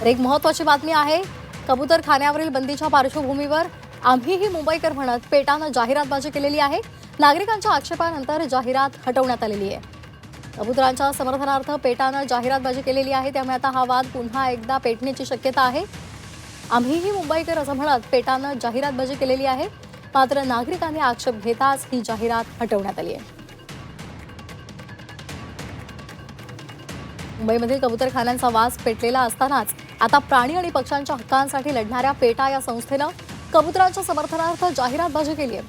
तर एक महत्वाची बातमी आहे कबूतर खाण्यावरील बंदीच्या पार्श्वभूमीवर आम्हीही मुंबईकर म्हणत पेटानं जाहिरातबाजी केलेली आहे. नागरिकांच्या आक्षेपानंतर जाहिरात हटवण्यात आलेली आहे. कबुतरांच्या समर्थनार्थ पेटानं जाहिरातबाजी केलेली आहे त्यामुळे आता हा वाद पुन्हा एकदा पेटण्याची शक्यता आहे. आम्हीही मुंबईकर असं म्हणत पेटानं जाहिरातबाजी केलेली आहे मात्र नागरिकांनी आक्षेप घेताच ही जाहिरात हटवण्यात आली आहे. मुंबईमधील कबुतरखान्यांचा वास पेटलेला असतानाच आता प्राणी आणि पक्ष्यांच्या हक्कांसाठी लढणाऱ्या पेटा या संस्थेनं कबुतरांच्या समर्थनार्थ जाहिरातबाजी केली आहे.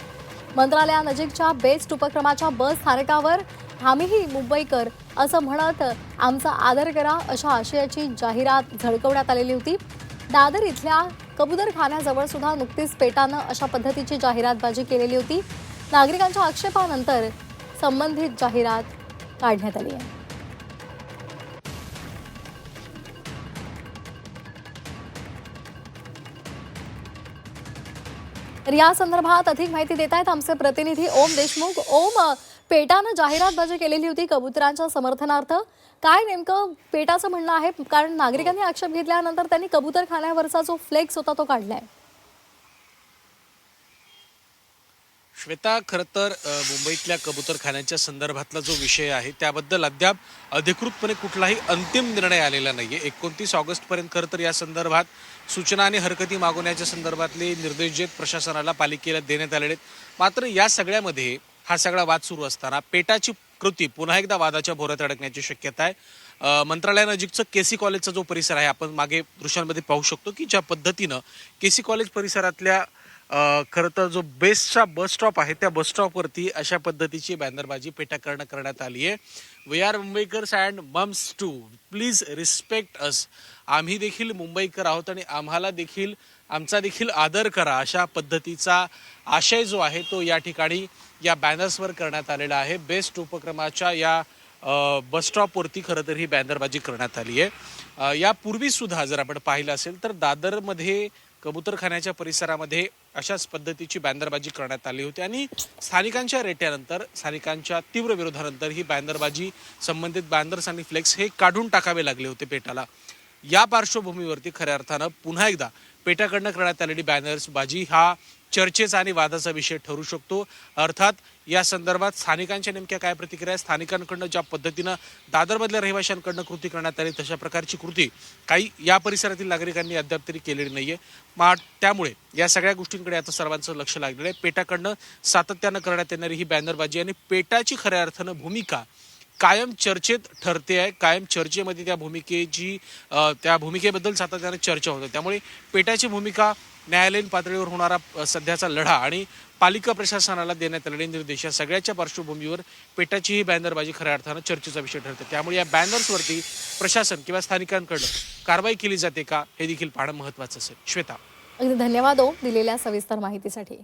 मंत्रालयानजीकच्या बेस्ट उपक्रमाच्या बस स्थानकावर आम्हीही मुंबईकर असं म्हणत आमचा आदर करा अशा आशयाची जाहिरात झळकवण्यात आलेली होती. दादर इथल्या कबुतरखान्याजवळ सुद्धा नुकतीच पेटानं अशा पद्धतीची जाहिरातबाजी केलेली होती. नागरिकांच्या आक्षेपानंतर संबंधित जाहिरात काढण्यात आली आहे. तर या संदर्भात अधिक माहिती देत आहेत आमचे प्रतिनिधी ओम देशमुख. ओम पेटानं जाहिरातबाजी केलेली होती कबुतरांच्या समर्थनार्थ. काय नेमकं पेटाचं म्हणणं आहे? कारण नागरिकांनी आक्षेप घेतल्यानंतर त्यांनी कबुतरखान्यावरचा जो फ्लेक्स होता तो काढलाय. श्वेता खरं तर मुंबईतल्या कबूतरखान्यांच्या संदर्भातला जो विषय आहे त्याबद्दल अद्याप अधिकृतपणे कुठलाही अंतिम निर्णय आलेला नाहीये. एकोणतीस ऑगस्टपर्यंत खरं तर या संदर्भात सूचना आणि हरकती मागवण्याच्या संदर्भातले निर्देश जे पालिकेला पालिकेला देण्यात आलेले आहेत. मात्र या सगळ्यामध्ये हा सगळा वाद सुरू असताना पेटाची कृती पुन्हा एकदा वादाच्या भोऱ्यात अडकण्याची शक्यता आहे. अ, मंत्रालयानजीकचं केसी कॉलेजचा जो परिसर आहे आपण मागे दृश्यांमध्ये पाहू शकतो की ज्या पद्धतीनं केसी कॉलेज परिसरातल्या खरं तर जो बेस्टचा बस स्टॉप आहे त्या बस स्टॉपवरती अशा पद्धतीची बॅनरबाजी पेटा करणं करण्यात आली आहे. We are Mumbaikars and mums too please respect us आम्ही देखील मुंबईकर आहोत आणि आम्हाला देखील आमचा देखील आदर करा अशा पद्धतीचा आशय जो आहे तो या ठिकाणी या बॅनर्सवर करण्यात आलेला आहे. बेस्ट उपक्रमाच्या या बसस्टॉपवरती खरं तर ही बॅनरबाजी करण्यात आली आहे. यापूर्वीसुद्धा जर आपण पाहिलं असेल तर दादरमध्ये कबूतरखान्याच्या परिसरामध्ये अशाच पद्धतीची बॅनरबाजी करण्यात आली होती आणि स्थानिकांच्या रेट्यानंतर स्थानिकांच्या तीव्र विरोधानंतर ही बॅनरबाजी संबंधित बॅनर्स आणि फ्लेक्स हे काढून टाकावे लागले होते पेटाला. या पार्श्वभूमीवरती खऱ्या अर्थानं पुन्हा एकदा पेटाकडनं करण्यात आलेली बॅनर्स बाजी हा चर्चेचा आणि वादाचा विषय ठरू शकतो. अर्थात या संदर्भात स्थानिकांच्या नेमक्या काय प्रतिक्रिया स्थानिकांकडनं ज्या पद्धतीनं दादरमधल्या रहिवाशांकडनं कृती करण्यात आली तशा प्रकारची कृती काही या परिसरातील नागरिकांनी अद्याप तरी केलेली नाहीये. मा त्यामुळे या सगळ्या गोष्टींकडे आता सर्वांचं लक्ष लागलेलं आहे. पेटाकडनं सातत्यानं करण्यात येणारी ही बॅनरबाजी आणि पेटाची खऱ्या अर्थानं भूमिका कायम चर्चेत ठरते आहे. कायम चर्चेमध्ये त्या भूमिकेची त्या भूमिकेबद्दल सातत्याने चर्चा होते. त्यामुळे पेटाची भूमिका न्यायालयीन पातळीवर होणारा सध्याचा लढा आणि पालिका प्रशासनाला देण्यात आलेले निर्देश या सगळ्याच्या पार्श्वभूमीवर पेटाची ही बॅनरबाजी खऱ्या अर्थानं चर्चेचा विषय ठरते. त्यामुळे या बॅनर्सवरती प्रशासन किंवा स्थानिकांकडून कारवाई केली जाते का हे देखील पाहणं महत्वाचं असेल. श्वेता. अगदी धन्यवाद ओम दिलेल्या सविस्तर माहितीसाठी.